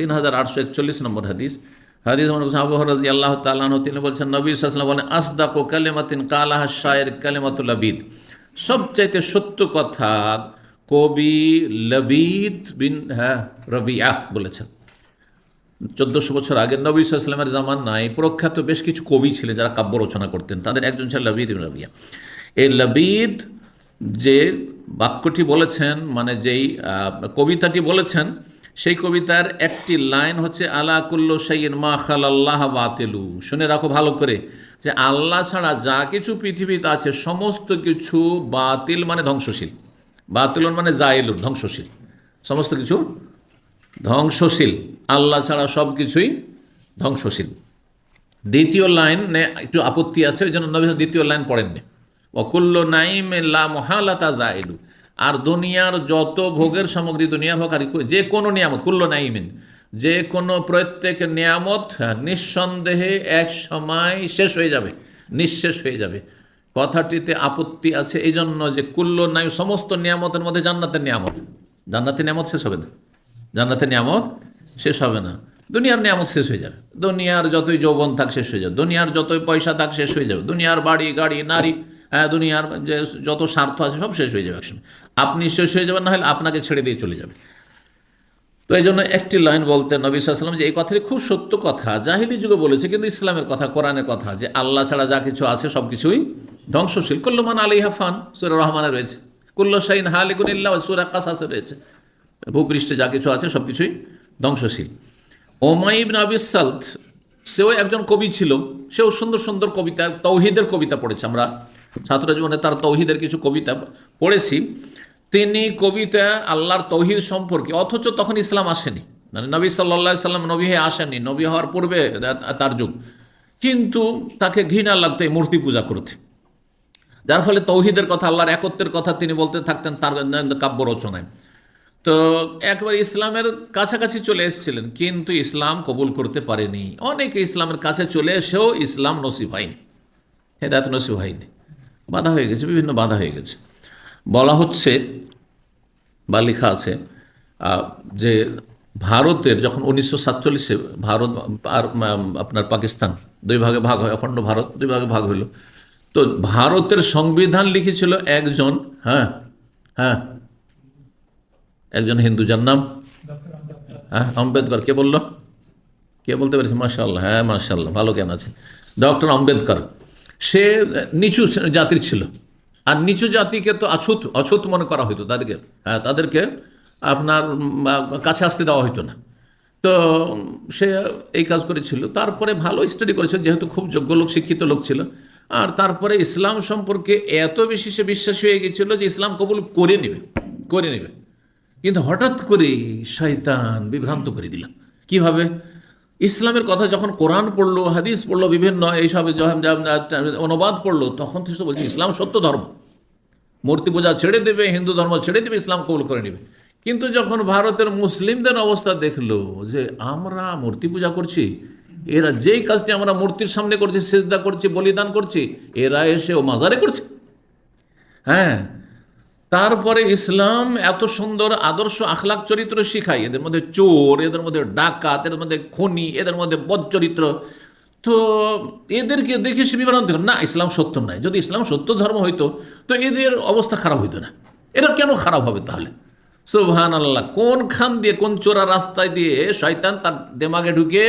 তিন হাজার আটশো একচল্লিশ নম্বর হাদিস। হাদিস আল্লাহ তিনি বলছেন, নবী বলেন কালেমাতিন কালাহ শায়ের সবচাইতে সত্য কথা, কবি লবিদ বিন হ্যাঁ রবিয়া বলেছেন। চোদ্দশো বছর আগে নবী সাল্লামের জামান নাই প্রখ্যাত বেশ কিছু কবি ছিলেন যারা কাব্য রচনা করতেন। তাদের একজন ছিলেন লবিদ ইবনে রবিয়া এই লবিদ যে বাক্যটি বলেছেন মানে যেই কবিতাটি বলেছেন সেই কবিতার একটি লাইন হচ্ছে, আলা কুল্লো সাইয়ের মা খালাল্লাহ বাতেলু। শুনে রাখো ভালো করে যে আল্লাহ ছাড়া যা কিছু পৃথিবীতে আছে, সমস্ত কিছু বাতিল মানে ধ্বংসশীল। বাতিলন মানে জাইলুন, ধ্বংসশীল। সমস্ত কিছু ধ্বংসশীল। আল্লাহ ছাড়া সব কিছুই ধ্বংসশীল। দ্বিতীয় লাইন একটু আপত্তি আছে ওই জন্য নবী দ্বিতীয় লাইন পড়েননি। অকুল্ল নাইম লা মহালাতা জাইলু আর দুনিয়ার যত ভোগের সামগ্রী দুনিয়া ভোগ আর যে কোনো নিয়ামত কুল্ল নাইমিন যে কোনো প্রত্যেক নিয়ামত হ্যাঁ, নিঃসন্দেহে এক সময় শেষ হয়ে যাবে নিঃশেষ হয়ে যাবে। কথাটিতে আপত্তি আছে এই জন্য যে কুল্ল নাই সমস্ত নিয়ামতের মধ্যে জান্নাতের নিয়ামত। জান্নাতের নিয়ামত শেষ হবে না। জান্নাতের নিয়ামত শেষ হবে না। দুনিয়ার নিয়ামত শেষ হয়ে যাবে। দুনিয়ার যতই যৌবন থাক শেষ হয়ে যাবে। দুনিয়ার যতই পয়সা থাক শেষ হয়ে যাবে। দুনিয়ার বাড়ি গাড়ি নারী দুনিয়ার যে যত স্বার্থ আছে সব শেষ হয়ে যাবে একসময় আপনি শেষ হয়ে যাবেন না হলে আপনাকে ছেড়ে দিয়ে চলে যাবে। তো এই জন্য একটি লাইন বলতে নবী সাল্লাম যে, এই কথাটি খুব সত্য কথা। জাহিলি যুগে বলেছে, কিন্তু ইসলামের কথা, কোরআনের কথা, যে আল্লাহ ছাড়া যা কিছু আছে সব কিছুই ধ্বংসশীল। কুল্লমান আলী হাফান সুর রহমানে রয়েছে। কুল্ল শাহিন হালিকুন ইল্লা সুরা কাসাসে রয়েছে। ভূপৃষ্ঠে যা কিছু আছে সব কিছুই ধ্বংসশীল। ওমাইব নাবিসাল্ট সেও একজন কবি ছিল। সেও সুন্দর সুন্দর কবিতা, তৌহিদের কবিতা পড়েছে। আমরা ছাত্র জীবনে তার তৌহিদের কিছু কবিতা পড়েছি। তিনি কবিতা আল্লাহর তৌহিদ সম্পর্কে, অথচ তখন ইসলাম আসেনি। মানে নবী সাল্লা সাল্লাম নবী হয়ে আসেনি নবী হওয়ার পূর্বে তার যুগ। কিন্তু তাকে ঘৃণা লাগতো এই মূর্তি পূজা করতে। যার ফলে তৌহিদের কথা, আল্লাহর একত্বের কথা তিনি বলতে থাকতেন তার কাব্য রচনায়। তো একবার ইসলামের কাছাকাছি চলে এসেছিলেন, কিন্তু ইসলাম কবুল করতে পারেনি। অনেকে ইসলামের কাছে চলে এসেও ইসলাম নসিব হয়নি, হেদায়ত নসিব হয়নি। বাধা হয়ে গেছে, বিভিন্ন বাধা হয়ে গেছে। বলা হচ্ছে বা লেখা আছে যে ভারতের যখন উনিশশো সাতচল্লিশে ভারত, আর আপনার পাকিস্তান, দুই ভাগে ভাগ হয়, অখণ্ড ভারত, দুই ভাগে ভাগ হইল। তো ভারতের সংবিধান লিখেছিল একজন হ্যাঁ হ্যাঁ একজন হিন্দু, যার নাম? হ্যাঁ আম্বেদকর। কে বলল? কে বলতে পেরেছে? মার্শাল্লাহ হ্যাঁ মার্শাল্লাহ ভালো জ্ঞান আছে। ডক্টর আম্বেদকর। সে নিচু জাতির ছিল। আর নিচু জাতিকে তো অছুত অছুত মনে করা হতো তাদেরকে। হ্যাঁ তাদেরকে আপনার কাছে আসতে দেওয়া হতো না। তো সে এই কাজ করেছিল। তারপরে ভালো স্টাডি করেছিল যেহেতু খুব যোগ্য লোক, শিক্ষিত লোক ছিল। আর তারপরে ইসলাম সম্পর্কে এত বেশি সে বিশ্বাসী হয়ে গেছিল যে ইসলাম কবুল করে নেবে করে নেবে। কিন্তু হঠাৎ করে শয়তান বিভ্রান্ত করে দিল। কীভাবে? ইসলামের কথা যখন কোরআন পড়ল, হাদিস পড়ল, বিভিন্ন এইসব অনুবাদ পড়ল, তখন সে বলছে, ইসলাম সত্য ধর্ম। মূর্তি পূজা ছেড়ে দেবে, হিন্দু ধর্ম ছেড়ে দেবে, ইসলাম কবুল করে নেবে। কিন্তু যখন ভারতের মুসলিমদের অবস্থা দেখল যে আমরা মূর্তি পূজা করছি, এরা যেই কাজটি আমরা মূর্তির সামনে করছি, সেজদা করছি, বলিদান করছি, এরা এসে ও মাজারে করছে। হ্যাঁ তারপরে ইসলাম এত সুন্দর আদর্শ আখলাক চরিত্র শিখায়। এদের মধ্যে চোর, এদের মধ্যে ডাকাত, এদের মধ্যে খনি, এদের মধ্যে বদ চরিত্র। তো এদেরকে দেখে সে বিভ্রান্ত না, ইসলাম সত্য নয়। যদি ইসলাম সত্য ধর্ম হইতো, তো এদের অবস্থা খারাপ হইতো না। এরা কেন খারাপ হবে তাহলে? সুবহান আল্লাহ কোন খান দিয়ে, কোন চোরা রাস্তায় দিয়ে শয়তান তার দেমাগে ঢুকে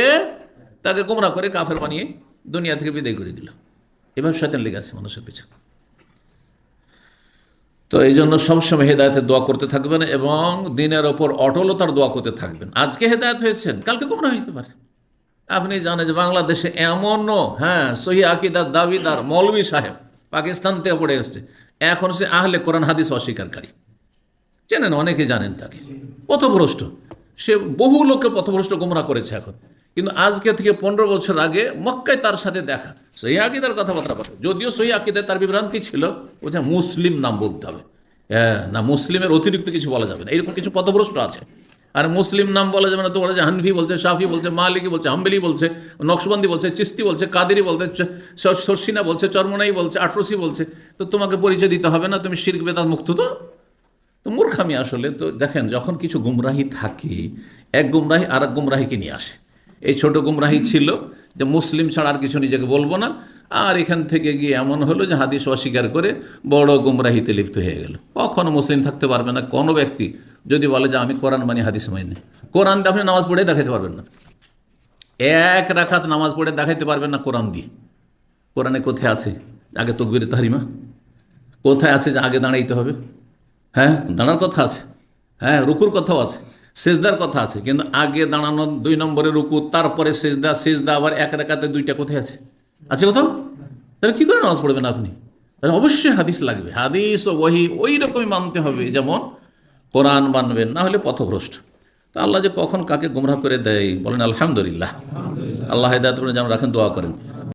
তাকে কোমরা করে কাফের বানিয়ে দুনিয়া থেকে বিদায় করে দিল। এভাবে শয়তান লেগে আছে মানুষের পিছনে। তো এই জন্য সবসময় হেদায়তের দোয়া করতে থাকবেন এবং দিনের ওপর অটলতার দোয়া করতে থাকবেন। আজকে হেদায়ত হয়েছেন, কালকে কোমরা হইতে পারে। আপনি জানেন যে বাংলাদেশে এমনও হ্যাঁ সহি আকিদার দাবিদার মৌলভী সাহেব পাকিস্তান থেকে পড়ে এসছে। এখন সে আহলে কোরআন হাদিস অস্বীকারী। চেনেন, অনেকে জানেন তাকে। পথভ্রষ্ট। সে বহু লোককে পথভ্রষ্ট গোমরা করেছে এখন। কিন্তু আজকে থেকে পনেরো বছর আগে মক্কায় তার সাথে দেখা। সহি আকিদার কথাবার্তা বলে যদিও সহি আকিদায় তার বিভ্রান্তি ছিল বলছে মুসলিম নাম বলতে হবে। হ্যাঁ না, মুসলিমের অতিরিক্ত কিছু বলা যাবে না। এরকম কিছু পথভ্রষ্ট আছে। আর মুসলিম নাম বলা যাবে না তো বলা যায় হানফি বলছে, শাফি বলছে, মালিকি বলছে, হাম্বেলি বলছে, নকশবন্দি বলছে, চিস্তি বলছে, কাদেরি বলছে সর্ষিনা বলছে, চরমনাই বলছে, আটরসি বলছে। তো তোমাকে পরিচয় দিতে হবে না, তুমি শির্ক, বেদাত মুক্ত তো? তো মূর্খামি আসলে তো দেখেন, যখন কিছু গুমরাহি থাকে, এক গুমরাহি আর এক গুমরাহিকে নিয়ে আসে। এই ছোট গুমরাহি ছিল যে মুসলিম ছাড়া আর কিছু নিজেকে বলব না। আর এখান থেকে গিয়ে এমন হলো যে হাদিস অস্বীকার করে বড় গুমরাহিতে লিপ্ত হয়ে গেল। কখনো মুসলিম থাকতে পারবে না কোনো ব্যক্তি। যদি বলে যে আমি কোরআন মানি, হাদিস মানি। কোরআন দিয়ে আপনি নামাজ পড়ে দেখাতে পারবেন না। এক রাখাত নামাজ পড়ে দেখাইতে পারবেন না কোরআন দিয়ে। কোরআনে কোথায় আছে? আগে তকবির তাহারিমা। কোথায় আছে যে আগে দাঁড়াইতে হবে? হ্যাঁ দাঁড়ার কথা আছে। হ্যাঁ রুকুর কথাও আছে। সেজদার কথা আছে, কিন্তু আগে দাঁড়ানো দুই নম্বরে রুকু, তারপরে সেজদা সেজদা আবার এক রেখাতে দুইটা কোথায় আছে? আছে কোথাও? তাহলে কী করে নামাজ পড়বেন আপনি? তাহলে অবশ্যই হাদিস লাগবে। হাদিস ও ওহি ওই রকমই মানতে হবে, যেমন কোরআন মানবেন, না হলে পথভ্রষ্ট। তো আল্লাহ যে কখন কাকে গুমরাহ করে দেয়? বলেন, আলহামদুলিল্লাহ। আল্লাহ হেদায়ত যেন রাখেন, দোয়া করেন।